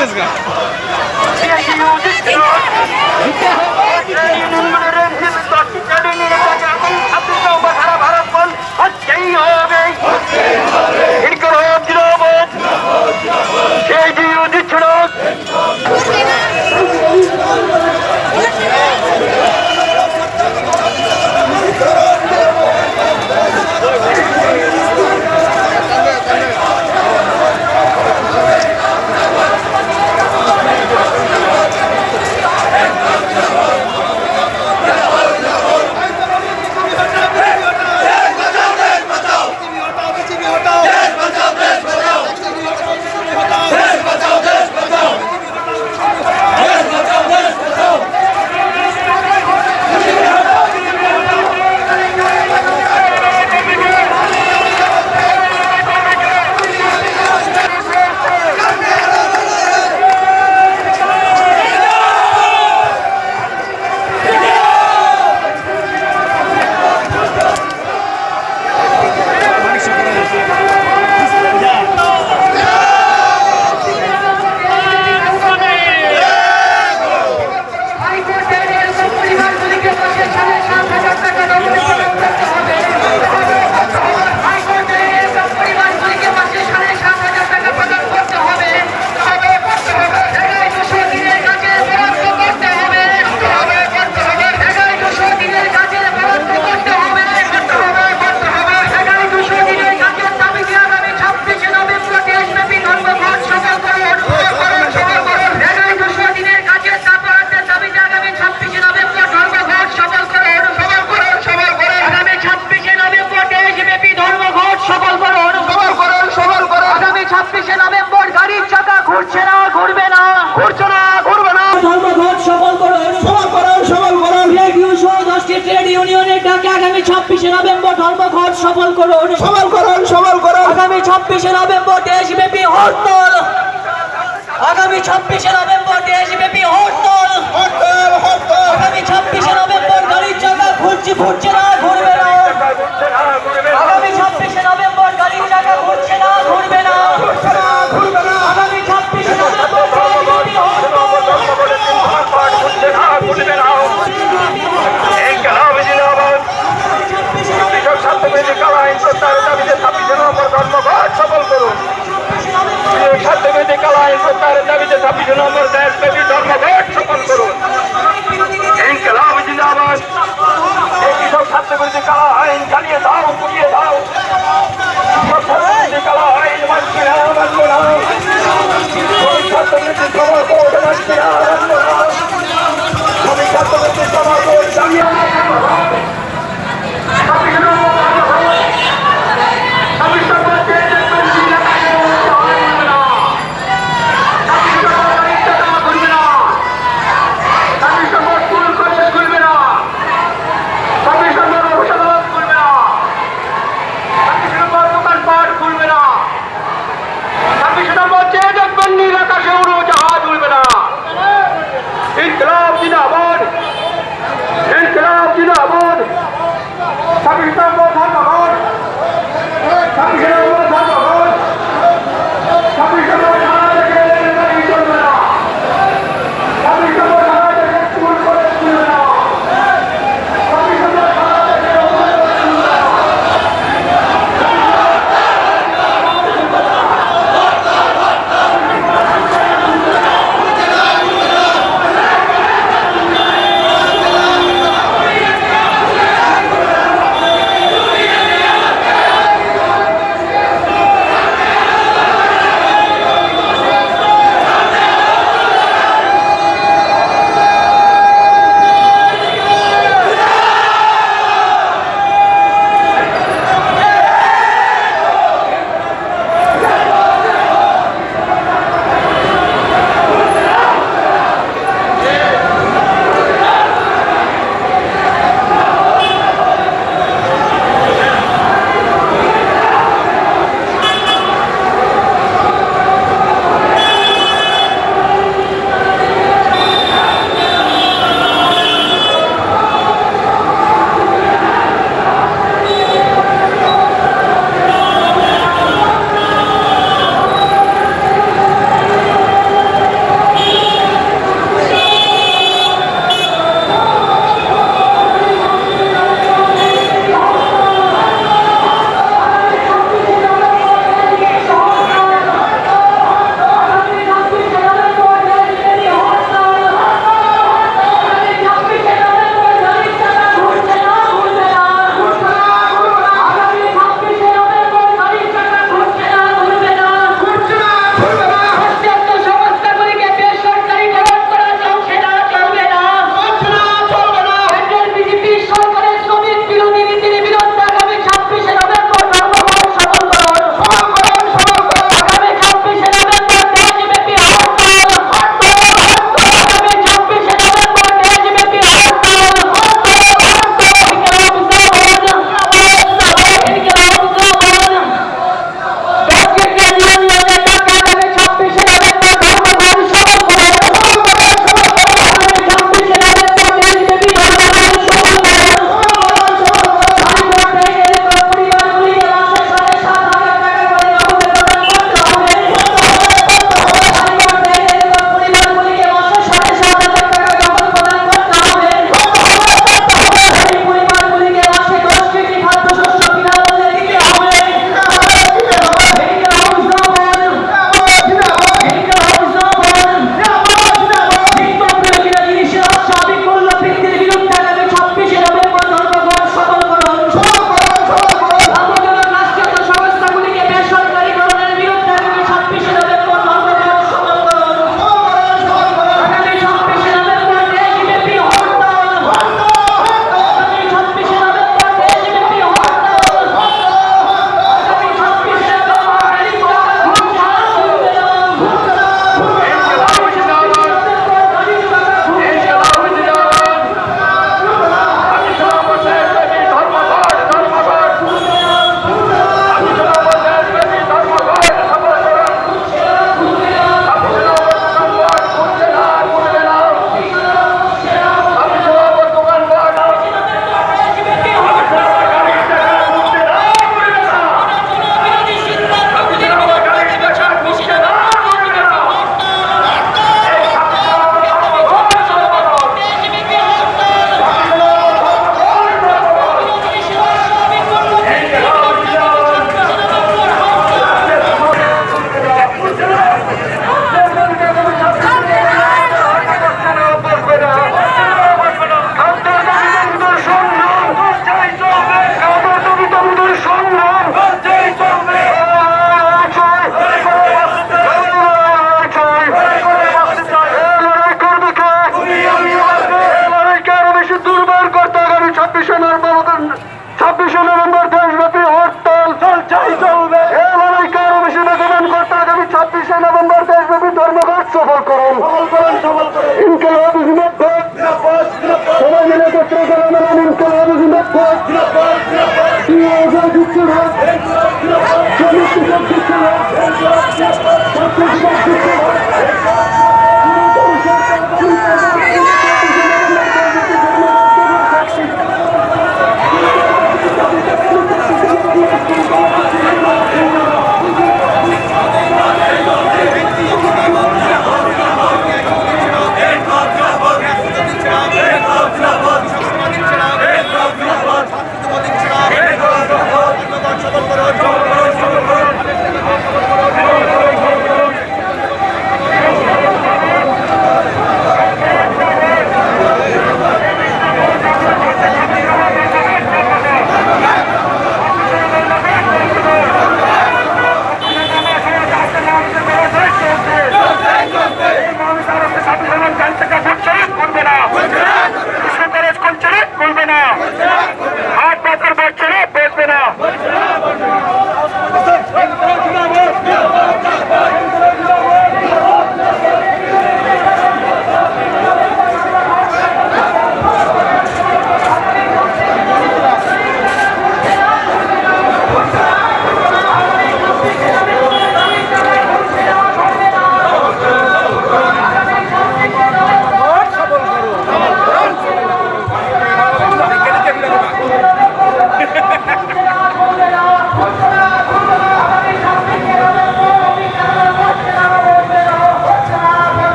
ですか সফল করুন। সফল করুন সফল করুন। আগামী ছাব্বিশে নভেম্বর দেশব্যাপী হরতাল। আগামী ছাব্বিশে নভেম্বর দেশব্যাপী হরতাল। আগামী ছাব্বিশে নভেম্বর গাড়ির চাকা ঘুরছে ঘুরছে না ঘুরবে না। আগামী ছাব্বিশে নভেম্বর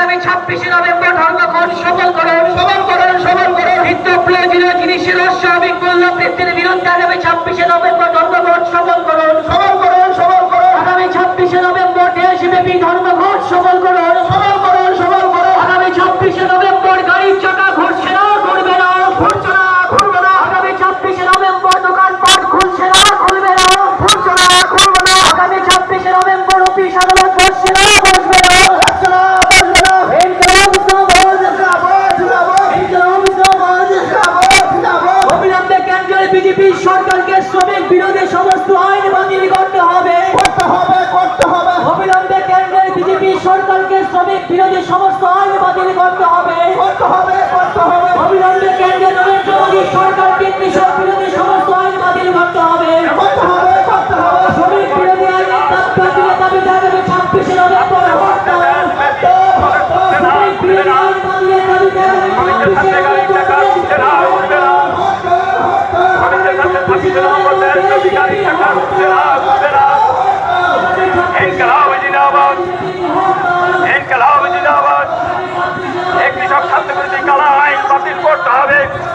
আগামী ছাব্বিশে নভেম্বর ধর্মঘট সফল করেন। সফল করেন সফল করেন। নিত্য প্রয়োজনীয় জিনিসের অস্বাভাবিক মূল্য বৃদ্ধির سڀ سنسڪرتي ڪلا پاو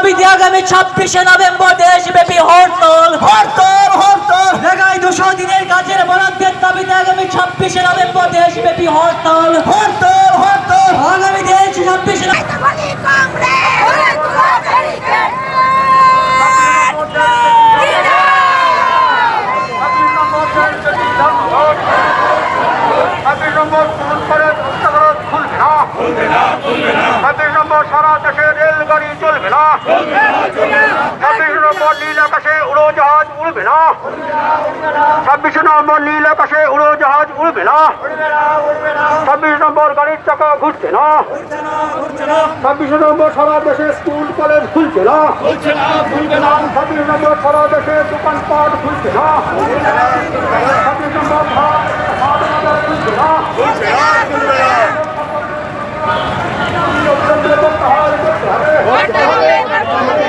দাবিতে আগামী ছাব্বিশে নভেম্বর দেশব্যাপী হরতাল। হরতাল হরতাল। লেগাই দুশো দিনের কাজের বরাদ্দের দাবিতে আগামী ছাব্বিশে নভেম্বর দেশব্যাপী হরতাল। হরতাল হরতাল। আগামী দেশ ছাব্বিশে ছাব্বিশ নম্বর সারা দেশে রেলগাড়ি চলবে না। ছাব্বিশ নম্বর নীল আকাশে উড়োজাহাজ উড়বে না। ছাব্বিশ নম্বর নীল আকাশে উড়োজাহাজ উড়বে না। ছাব্বিশ নম্বর গাড়ির চাকা ঘুরছে না। ছাব্বিশ নম্বর সারা দেশে স্কুল কলেজ খুলছে না। ছাব্বিশ নম্বর সারা দেশে দোকানপাট খুলছে না। ছাব্বিশ নম্বর খুলছে না। করতে হবে করতে হবে।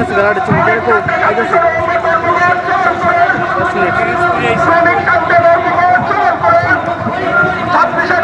আছে ভেলাটি চুমকে ছাব্বিশে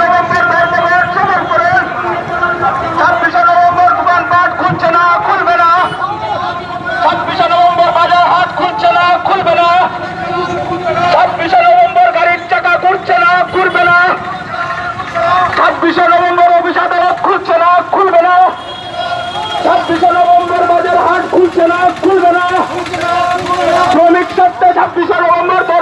ছাব্বিশে নভেম্বর